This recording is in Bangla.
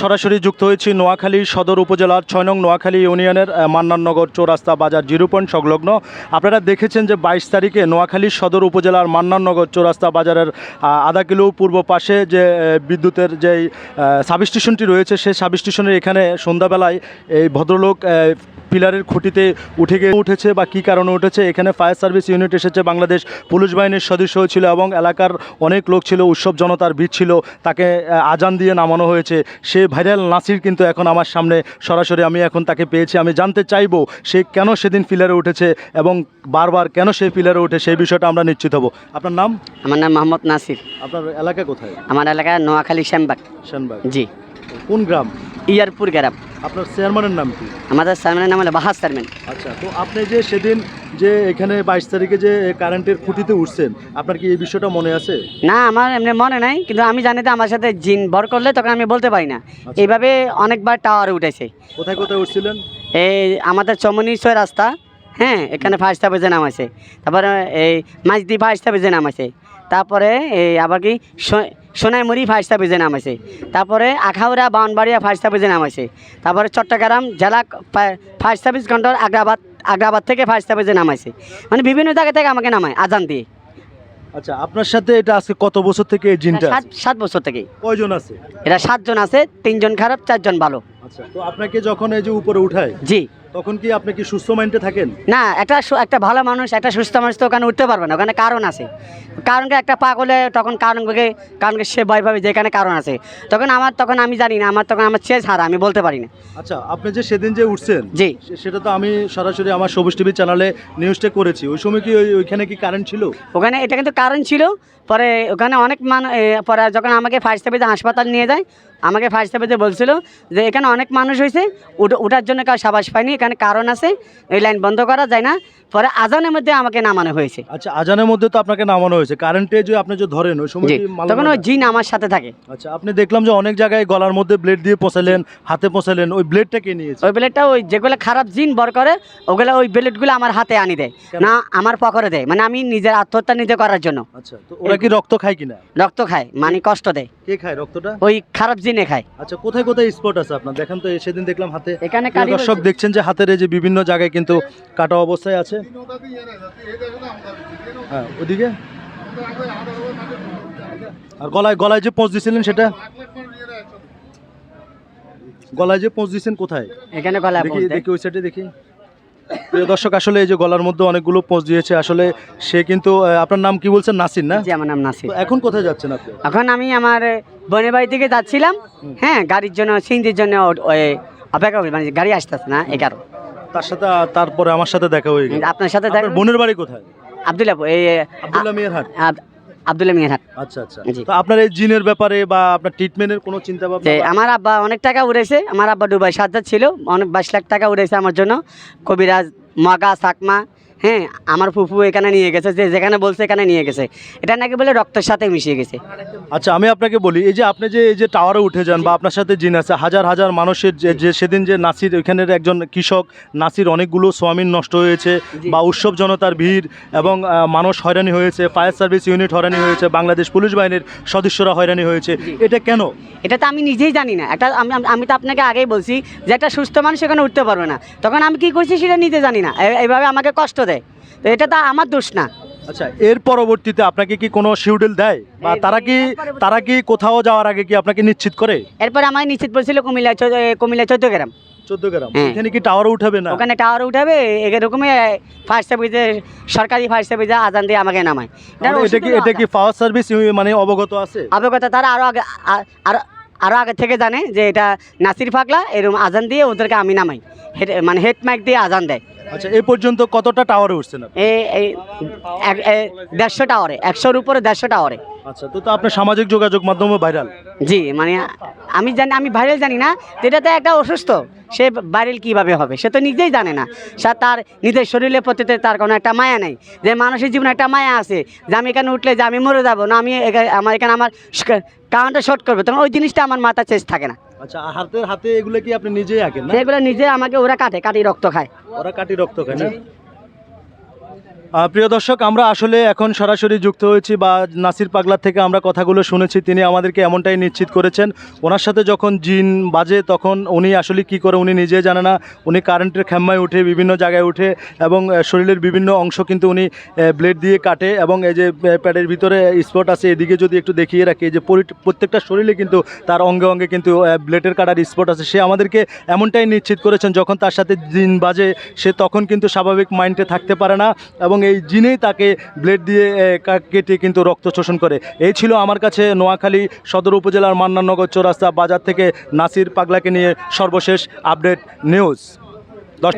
সরাসরি যুক্ত হয়েছি নোয়াখালী সদর উপজেলার ছয় নং নোয়াখালী ইউনিয়নের মান্নাননগর চৌরাস্তা বাজার জিরো পয়েন্ট সংলগ্ন। আপনারা দেখেছেন যে বাইশ তারিখে নোয়াখালী সদর উপজেলার মান্নাননগর চৌরাস্তা বাজারের আধা কিলো পূর্ব পাশে যে বিদ্যুতের যেই সাব স্টেশনটি রয়েছে সেই সাব স্টেশনের এখানে সন্ধ্যাবেলায় এই ভদ্রলোক পিলারের খুঁটিতে উঠে গিয়ে উঠেছে বা কী কারণে উঠেছে? এখানে ফায়ার সার্ভিস ইউনিট এসেছে, বাংলাদেশ পুলিশ বাহিনীর সদস্য ছিল এবং এলাকার অনেক লোক ছিল, উৎসব জনতার ভিড় ছিল, তাকে আজান দিয়ে নামানো হয়েছে। সে ভাইরাল নাসির কিন্তু এখন আমার সামনে। সরাসরি আমি এখন তাকে পেয়েছি। আমি জানতে চাইব সে কেন সেদিন পিলারে উঠেছে এবং বারবার কেন সে পিলারে উঠে সেই বিষয়টা আমরা নিশ্চিত হব। আপনার নাম? আমার নাম মোহাম্মদ নাসির। আপনার এলাকা কোথায়? আমার এলাকা নোয়াখালী শ্যামবাগ। শানবাগ জি। কোন গ্রাম? ইয়ারপুর গ্রাম। আপনার চেয়ারম্যানের নাম কি? আমাদের চেয়ারম্যানের নাম হলো বাহাজ চেয়ারম্যান। আচ্ছা তো আপনি যে সেদিন যে এখানে বাইশ তারিখে যে কারেন্টের খুঁটিতে উঠছেন আপনার কি এই বিষয়টা মনে আছে? না আমার এমনি মনে নাই কিন্তু আমি জানি তো আমার সাথে জিন বর করলে তখন আমি বলতে পারি না। আচ্ছা। এইভাবে অনেকবার টাওয়ারে উঠেছে। কোথায় কোথায় উঠছিলেন? এই আমাদের চমনি ছয় রাস্তা হ্যাঁ এখানে ফার্স্ট স্টাপেজে নাম আছে তারপরে এই মাঝদি ফার্স্ট স্টাপেজে নাম আছে তারপরে এই আবার কি সোনাইমুড়ি ফার্স্ট স্টাপেজে নাম আছে তারপরে আখাউড়া বাউনবাড়িয়া ফার্স্ট স্টাপেজে নাম আছে তারপরে চট্টগ্রাম জেলা first service control Agrabad Agrabad থেকে ফার্স্ট স্টেপে যে নামাইছে। মানে বিভিন্ন জায়গা থেকে আমাকে নামায় আজান দিয়ে। আচ্ছা আপনার সাথে এটা আজকে কত বছর থেকে এই জিনটা সাত সাত বছর থেকে কয়জন আছে? এরা সাতজন আছে তিনজন খারাপ চারজন ভালো। আচ্ছা তো আপনাকে যখন এই যে উপরে উঠায় জি। তখন কি আপনি কি সুস্থ মাইন্ডে থাকেন? না একটা একটা ভালো মানুষ একটা সুস্থ মানুষ তো ওখানে উঠতে পারবে না ওখানে কারণ আছে। কারণকে একটা পাগলে তখন কারণকে কারণকে সে ভয় পাবে যে এখানে কারণ আছে। তখন আমার তখন আমি জানি না আমার তখন আমার চেয়ে ছাড়া আমি বলতে পারি না। আচ্ছা আপনি যে সেদিন যে উঠছেন জি। সেটা তো আমি সরাসরি আমার সবুজ টিভি চ্যানেলে নিউজটা করেছি। ওই সময় কি ওই- ওইখানে কি কারেন্ট ছিল? ওখানে এটা কিন্তু কারণ ছিল পরে ওখানে অনেক মানুষ পরে যখন আমাকে ফার্স্ট স্টেপেজে হাসপাতাল নিয়ে যায় আমাকে ফার্স্ট স্টেপেজে বলছিল যে এখানে অনেক মানুষ হয়েছে উঠার জন্য কাউ সাবাস পায়নি এখানে কারণ আছে এই লাইন বন্ধ করা যায় না। পরে আজানের মধ্যে আমাকে নামানো হয়েছে। আচ্ছা আজানের মধ্যে তো আপনাকে নামানো হয়েছে। কারেন্টে যে আপনি যে ধরেন ওই সময় তখন ওই জিন আমার সাথে থাকে। আচ্ছা আপনি দেখলাম যে অনেক জায়গায় গলার মধ্যে ব্লেড দিয়ে পচালেন হাতে পচালেন ওই ব্লেডটা কে নিয়েছে? ওই ব্লেডটা ওই যেগুলো খারাপ জিন বর করে ওগুলো ওই ব্লেডগুলো আমার হাতে আনি দেয়। না আমার পকরে দেয়। মানে আমি নিজের আত্মহত্যা নিজে করার জন্য। আচ্ছা তো ওরা কি রক্ত খায় কিনা? রক্ত খায় মানে কষ্ট দেয়। কে খায় রক্তটা? ওই খারাপ জিনে খায়। আচ্ছা কোথায় কোথায় স্পট আছে আপনার? দেখেন তো সেদিন দেখলাম হাতে। এখানে দর্শক দেখছেন যে হাতের এই যে বিভিন্ন জায়গায় কিন্তু কাটা অবস্থায় আছে। হ্যাঁ ওদিকে? আর গলায় গলায় যে পোঁচ দিয়েছিলেন সেটা? গলায় যে পৌঁছ দিয়েছেন কোথায়? এখানে গলা দেখি দেখি ওই সাইডে দেখি। প্রিয় দর্শক আসলে এই যে গলার মধ্যে অনেকগুলো পোঁচ দিয়েছে আসলে সে কিন্তু আপনার নাম কি বলছেন? নাসির না? জি আমার নাম নাসির। এখন কোথায় যাচ্ছেন আপনি? এখন আমি আমার বোনের বাড়ি থেকে যাচ্ছিলাম। হ্যাঁ গাড়ির জন্য সিঞ্জির জন্য অপেক্ষা করি মানে গাড়ি আসতেছে না এগারো। তার সাথে তারপরে আমার সাথে দেখা হয়ে গেল। আপনার সাথে আপনার বোনের বাড়ি কোথায়? আবদুল্লাহ এই আব্দুল্লাহ মিয়ার হাট? আব- আবদুল্লাহ মিয়াহাট আচ্ছা আচ্ছা। জি। তো আপনার এই জিনের ব্যাপারে বা আপনার ট্রিটমেন্টের কোনো চিন্তা ভাবনা যে বা- আমার আব্বা অনেক টাকা উড়েছে। আমার আব্বা দুবাই সাজ্জাদ ছিল অনেক বাইশ লাখ টাকা উড়েছে আমার জন্য। কবিরাজ মগা সাকমা হ্যাঁ আমার ফুফু এখানে নিয়ে গেছে যে যেখানে বলছে এখানে নিয়ে গেছে। এটা নাকি বলে রক্তের সাথে মিশিয়ে গেছে। আচ্ছা আমি আপনাকে বলি এই যে আপনি যে এই যে টাওয়ারে উঠে যান বা আপনার সাথে জিন আছে হাজার হাজার মানুষের যে যে সেদিন যে নাসির ওইখানের একজন কৃষক নাসির অনেকগুলো সোয়ামিন নষ্ট হয়েছে বা উৎসব জনতার ভিড় এবং মানুষ হয়রানি হয়েছে ফায়ার সার্ভিস ইউনিট হয়রানি হয়েছে বাংলাদেশ পুলিশ বাহিনীর সদস্যরা হয়রানি হয়েছে। এটা কেন? এটা তো আমি নিজেই জানি না। একটা আমি আমি- তো আপনাকে আগেই বলছি যে একটা সুস্থ মানুষ এখানে উঠতে পারবে না। তখন আমি কি করছি সেটা নিজে জানি না। এইভাবে আমাকে কষ্ট তো এটা তো আমার দোষ না। আচ্ছা এর পরবর্তীতে আপনাকে কি কোনো শিডিউল দেয়? বা তারা কি তারা কি কোথাও যাওয়ার আগে কি আপনাকে নিশ্চিত করে? এরপরে আমার নিশ্চিত বলছিল কুমিল্লা কুমিল্লা চৌদ্দ গ্রাম চোদ্দ গ্রাম। হ্যাঁ। এখানে কি টাওয়ারে উঠাবে না? ওখানে টাওয়ার উঠাবে এরকমই ফায়ার সার্ভিসে সরকারি ফায়ার সার্ভিসে আজান দিয়ে আমাকে নামায়। এটা কি এটা কি ফায়ার সার্ভিস মানে অবগত আছে? অবগত তারা আরও আগে আ- আরও আরও আগে থেকে জানে যে এটা নাসির ফাকলা এরকম আজান দিয়ে ওদেরকে আমি নামাই। হেড মানে হেড মাইক দিয়ে আজান দেয়। আচ্ছা এই পর্যন্ত কতটা টাওয়ারে উঠছেন আপনি? এই দেড়শো টাওয়ারে একশোর উপরে দেড়শো টাওয়ারে আচ্ছা তো তো আপনার সামাজিক যোগাযোগ মাধ্যমে ভাইরাল জি মানে আমি জানি আমি ভাইরাল জানি না তো এটা তো একটা অসুস্থ সে ভাইরাল কীভাবে হবে সে তো নিজেই জানে না। সে তার নিজের শরীরের প্রতিতে তার কোনো একটা মায়া নেই যে মানুষের জীবনে একটা মায়া আছে যে আমি এখানে উঠলে যে আমি মরে যাব না আমি এখা- আমার এখানে আমার কাউন্টার শর্ট করবে তখন ওই জিনিসটা আমার মাথা চেস থাকে না। আচ্ছা হাতের হাতে এগুলো কি আপনি নিজেই আঁকেন না? এগুলো নিজে আমাকে ওরা কাটে কাটি রক্ত খায়। ওরা কাটি রক্ত খায় না? প্রিয় দর্শক, আমরা আসলে এখন সরাসরি যুক্ত হয়েছি বা নাসির পাগলার থেকে আমরা কথাগুলো শুনেছি, তিনি আমাদেরকে এমনটাই নিশ্চিত করেছেন। ওনার সাথে যখন জিন বাজে, তখন উনি আসলে কি করে উনি নিজে জানে না। উনি কারেন্টের খেম্মায় উঠে বিভিন্ন জায়গায় উঠে এবং শরীরের বিভিন্ন অংশ কিন্তু উনি ব্লেড দিয়ে কাটে এবং এই যে প্যাডের ভিতরে স্পট আছে, এদিকে যদি একটু দেখিয়ে রাখি যে পরি- প্রত্যেকটা শরীরে কিন্তু তার অঙ্গে অঙ্গে কিন্তু ব্লেডের কাটার স্পট আছে। সে আমাদেরকে এমনটাই নিশ্চিত করেছেন, যখন তার সাথে জিন বাজে, সে তখন কিন্তু স্বাভাবিক মাইন্ডে থাকতে পারে না এবং এই জিনেই তাকে ব্লেড দিয়ে কেটে কিন্তু রক্ত শোষণ করে। এই ছিল আমার কাছে নোয়াখালী সদর উপজেলার মান্নাননগর চৌরাস্তা বাজার থেকে নাসির পাগলাকে নিয়ে সর্বশেষ আপডেট নিউজ। দশ